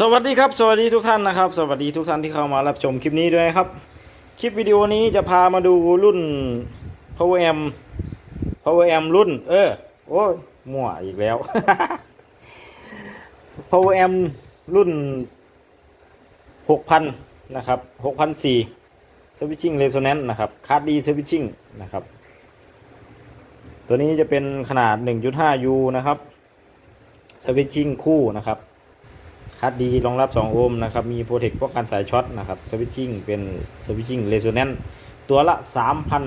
สวัสดีครับ สวัสดีทุกท่านนะครับ สวัสดีทุกท่านที่เข้ามารับชมคลิปนี้ด้วยครับ คลิปวิดีโอนี้จะพามาดูรุ่น Power Amp Power Amp รุ่น เออ โอ้ยมั่วอีกแล้ว Power Amp รุ่น 6,000 นะครับ6,004 Switching Resonance นะครับ Card D Switching นะครับ ตัวนี้จะเป็นขนาด 1.5U นะครับ Switching คู่นะครับ คัดดีรองรับ 2 โอห์มนะครับ มีโปรเทคป้องกันสายช็อตนะครับสวิตชิ่งเป็นสวิตชิ่งเรโซแนนต์ตัวละ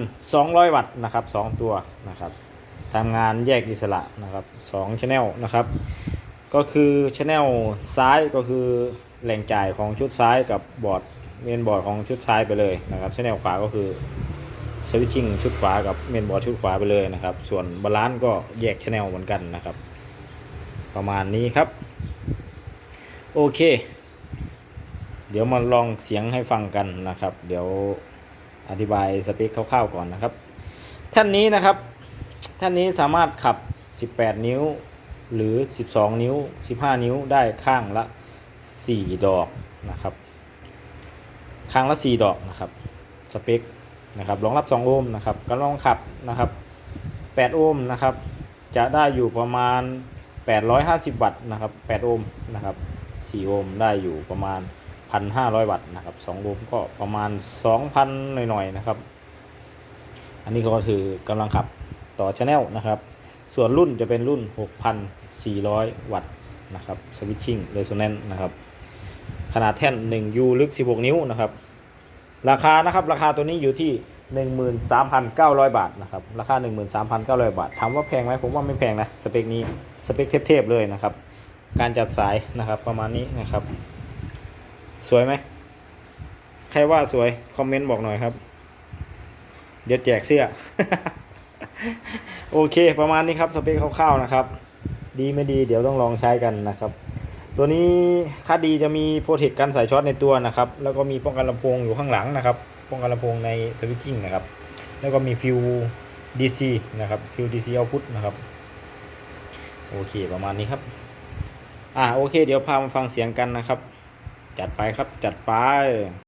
3,200 วัตต์นะครับ 2 ตัวนะครับทำงานแยกอิสระนะครับ2 channel นะครับ ก็คือช anel ซ้ายก็คือแหล่งจ่ายของชุดซ้ายกับบอร์ดเมนบอร์ดของชุดซ้ายไปเลยนะครับช anel ขวาก็คือสวิตชิ่งชุดขวากับเมนบอร์ดชุดขวาไปเลยนะครับ ส่วนบาลานซ์ก็แยกช anel เหมือนกันนะครับ ประมาณนี้ครับ โอเค เดี๋ยวมาลองเสียงให้ฟังกันนะครับ เดี๋ยวอธิบายสเปคคร่าวๆก่อนนะครับ ท่านนี้นะครับ ท่านนี้สามารถขับ 18 นิ้ว หรือ 12 นิ้ว 15 นิ้วได้ข้างละ 4 ดอกนะครับ ข้างละ 4 ดอกนะครับสเปคนะครับรองรับ 2 โอห์มนะครับก็ลองขับนะครับ 8 โอห์มนะครับ จะได้อยู่ประมาณ 850 วัตต์นะครับ 8 โอห์มนะครับ 4โอห์มได้อยู่ประมาณ 1,500 วัตต์นะครับ2โอห์มก็ประมาณ 2,000 หน่อยๆนะครับ อันนี้ก็คือกำลังขับต่อช anel นะครับ ส่วนรุ่นจะเป็นรุ่น 6,400 วัตต์นะครับ switching resonance นะครับ ขนาดแท่น 1U ลึก 16 นิ้วนะครับ ราคานะครับราคาตัวนี้อยู่ที่13,900 บาทนะครับ ราคา 13,900 บาท ถามว่าแพงไหมผมว่าไม่แพงนะ สเปคนี้ สเปคเทพๆเลยนะครับ การจัดสายนะครับประมาณนี้นะครับ สวยไหมใครว่าสวย คอมเมนต์บอกหน่อยครับ เดี๋ยวแจกเสื้อ โอเค ประมาณนี้ครับ สเปคคร่าวๆนะครับ ดีไม่ดีเดี๋ยวต้องลองใช้กันนะครับ ตัวนี้ค่าดีจะมีโปรเทคกันสายช็อตในตัวนะครับ แล้วก็มีป้องกันลำโพงอยู่ข้างหลังนะครับ ป้องกันลำโพงในสวิตชิ่งนะครับ แล้วก็มีฟิว DC นะครับ ฟิว DC output นะครับ โอเค ประมาณนี้ครับ อ่าโอเค เดี๋ยวพามาฟังเสียงกันนะครับ จัดไปครับจัดไป